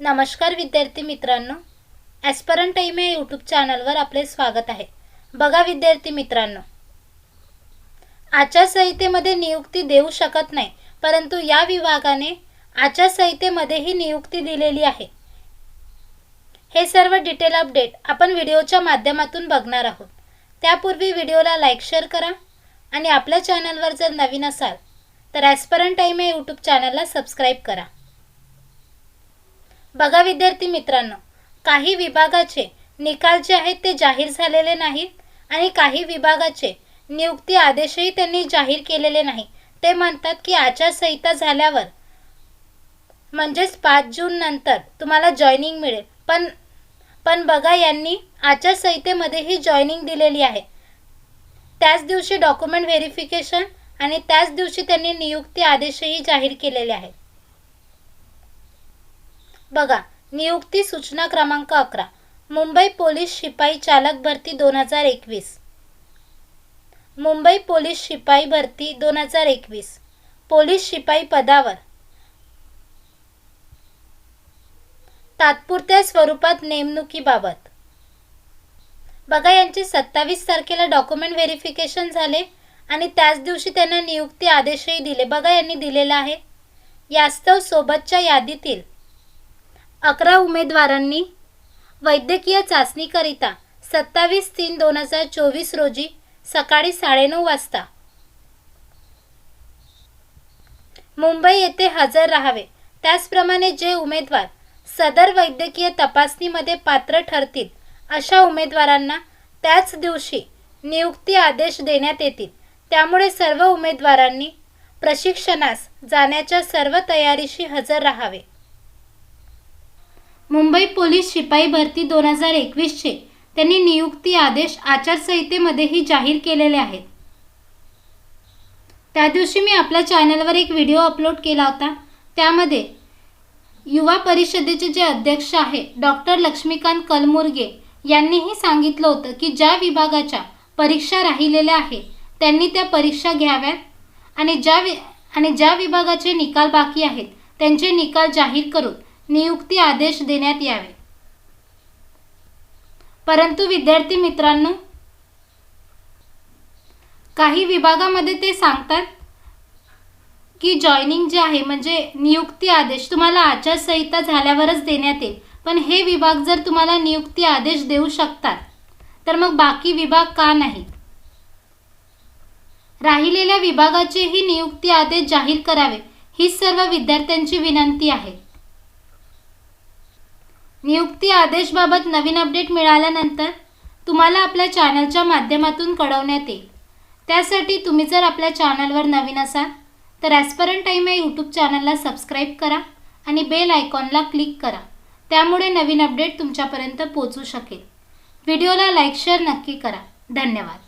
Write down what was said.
नमस्कार विद्यार्थी मित्रांनो. ॲस्परन टाईम या यूट्यूब चॅनलवर आपले स्वागत आहे. बघा विद्यार्थी मित्रांनो. आचारसंहितेमध्ये नियुक्ती देऊ शकत नाही परंतु या विभागाने आचारसंहितेमध्येही नियुक्ती दिलेली आहे. हे सर्व डिटेल अपडेट आपण व्हिडिओच्या माध्यमातून बघणार आहोत. त्यापूर्वी व्हिडिओला लाईक शेअर करा आणि आपल्या चॅनलवर जर नवीन असाल तर ॲस्परन टाईम या यूट्यूब चॅनलला सबस्क्राईब करा. बघा विद्यार्थी मित्रांनो काही विभागाचे निकाल जे आहेत ते जाहीर झालेले नाहीत आणि काही विभागाचे नियुक्ती आदेशही त्यांनी जाहीर केलेले नाही. ते म्हणतात की आचारसंहिता झाल्यावर म्हणजेच पाच जून नंतर तुम्हाला जॉईनिंग मिळेल. पण पण बघा यांनी आचारसंहितेमध्येही जॉईनिंग दिलेली आहे. त्याच दिवशी डॉक्युमेंट व्हेरिफिकेशन आणि त्याच दिवशी त्यांनी नियुक्ती आदेशही जाहीर केलेले आहेत. बघा नियुक्ती सूचना क्रमांक अकरा. मुंबई पोलीस शिपाई चालक भरती दोन हजार एकवीस. मुंबई पोलीस शिपाई भरती दोन हजार एकवीस. पोलीस शिपाई पदावर. तात्पुरत्या स्वरूपात नेमणुकीबाबत. बघा यांचे सत्तावीस तारखेला डॉक्युमेंट व्हेरिफिकेशन झाले आणि त्याच दिवशी त्यांना नियुक्ती आदेशही दिले. बघा यांनी दिलेला आहे. यास्तव सोबतच्या यादीतील अकरा उमेदवारांनी वैद्यकीय चाचणीकरिता सत्तावीस तीन दोन हजार चोवीस रोजी सकाळी साडेनऊ वाजता. मुंबई येथे हजर राहावे. त्याचप्रमाणे जे उमेदवार सदर वैद्यकीय तपासणीमध्ये पात्र ठरतील अशा उमेदवारांना त्याच दिवशी नियुक्ती आदेश देण्यात येतील. त्यामुळे सर्व उमेदवारांनी प्रशिक्षणास जाण्याच्या सर्व तयारीशी हजर राहावे. मुंबई पोलीस शिपाई भरती दोन हजार एकवीसचे. त्यांनी नियुक्ती आदेश आचारसंहितेमध्येही जाहीर केलेले आहेत. त्या दिवशी मी आपल्या चॅनलवर एक व्हिडिओ अपलोड केला होता. त्यामध्ये युवा परिषदेचे जे अध्यक्ष आहे डॉक्टर लक्ष्मीकांत कलमुर्गे यांनीही सांगितलं होतं की ज्या विभागाच्या परीक्षा राहिलेल्या आहे त्यांनी त्या परीक्षा घ्याव्यात आणि ज्या वि आणि ज्या विभागाचे निकाल बाकी आहेत त्यांचे निकाल जाहीर करून नियुक्ती आदेश देण्यात यावे. परंतु विद्यार्थी मित्रांनो काही विभागामध्ये ते सांगतात की जॉईनिंग जे आहे म्हणजे नियुक्ती आदेश तुम्हाला आचारसंहिता झाल्यावरच देण्यात येईल. पण हे विभाग जर तुम्हाला नियुक्ती आदेश देऊ शकतात तर मग बाकी विभाग का नाही? राहिलेल्या विभागाचेही नियुक्ती आदेश जाहीर करावे ही सर्व विद्यार्थ्यांची विनंती आहे. नियुक्ती आदेशबाबत नवीन अपडेट मिळाल्यानंतर तुम्हाला आपल्या चॅनलच्या माध्यमातून कळवण्यात येईल. त्यासाठी तुम्ही जर आपल्या चॅनलवर नवीन असाल तर ॲस्परंट टाईम या यूट्यूब चॅनलला सबस्क्राईब करा आणि बेल आयकॉनला क्लिक करा. त्यामुळे नवीन अपडेट तुमच्यापर्यंत पोचू शकेल. व्हिडिओला लाईक शेअर नक्की करा. धन्यवाद.